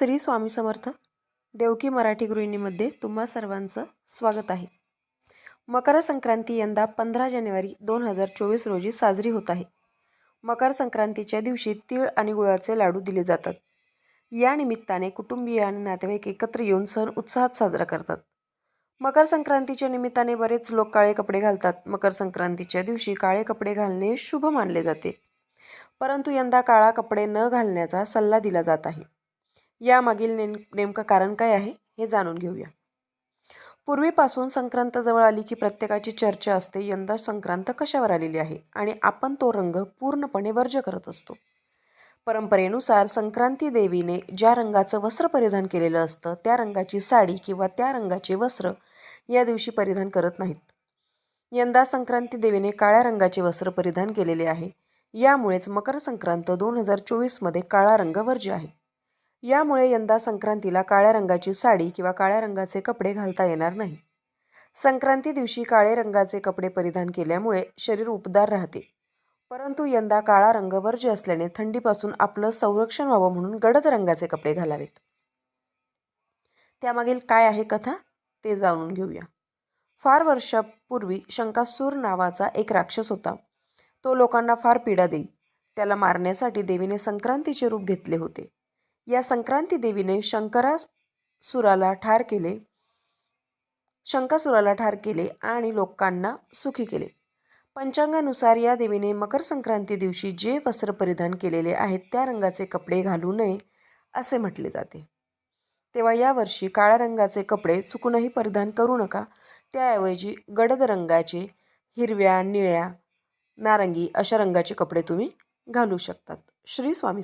श्री स्वामी समर्थ देवकी मराठी गृहिणीमध्ये तुम्हा सर्वांचं स्वागत आहे. मकर संक्रांती यंदा पंधरा जानेवारी दोन हजार चोवीस रोजी साजरी होत आहे. मकर संक्रांतीच्या दिवशी तीळ आणि गुळाचे लाडू दिले जातात. या निमित्ताने कुटुंबीय आणि नातेवाईक एकत्र येऊन सण उत्साहात साजरा करतात. मकर संक्रांतीच्या निमित्ताने बरेच लोक काळे कपडे घालतात. मकर संक्रांतीच्या दिवशी काळे कपडे घालणे शुभ मानले जाते. परंतु यंदा काळा कपडे न घालण्याचा सल्ला दिला जात आहे. यामागील नेम नेमकं कारण काय आहे हे जाणून घेऊया. पूर्वीपासून संक्रांत जवळ आली की प्रत्येकाची चर्चा असते यंदा संक्रांत कशावर आलेली आहे आणि आपण तो रंग पूर्णपणे वर्ज्य करत असतो. परंपरेनुसार संक्रांती देवीने ज्या रंगाचं वस्त्र परिधान केलेलं असतं त्या रंगाची साडी किंवा त्या रंगाचे वस्त्र या दिवशी परिधान करत नाहीत. यंदा संक्रांती देवीने काळ्या रंगाचे वस्त्र परिधान केलेले आहे यामुळेच मकर संक्रांत दोन हजार चोवीसमध्ये काळा रंग वर्ज्य आहे. यामुळे यंदा संक्रांतीला काळ्या रंगाची साडी किंवा काळ्या रंगाचे कपडे घालता येणार नाही. संक्रांती दिवशी काळे रंगाचे कपडे परिधान केल्यामुळे शरीर उबदार राहते. परंतु यंदा काळा रंग वर्ज्य असल्याने थंडीपासून आपलं संरक्षण व्हावं म्हणून गडद रंगाचे कपडे घालावेत. त्यामागील काय आहे कथा? ते जाणून घेऊया. फार वर्षापूर्वी शंकासूर नावाचा एक राक्षस होता. तो लोकांना फार पीडा देई. त्याला मारण्यासाठी देवीने संक्रांतीचे रूप घेतले होते. या संक्रांती देवीने शंकरासुराला ठार केले. शंकासुराला ठार केले आणि लोकांना सुखी केले. पंचांगानुसार या देवीने मकर संक्रांती दिवशी जे वस्त्र परिधान केलेले आहेत त्या रंगाचे कपडे घालू नये असे म्हटले जाते. तेव्हा यावर्षी काळ्या रंगाचे कपडे चुकूनही परिधान करू नका. त्याऐवजी गडद रंगाचे हिरव्या निळ्या नारंगी अशा रंगाचे कपडे तुम्ही घालू शकतात. श्री स्वामी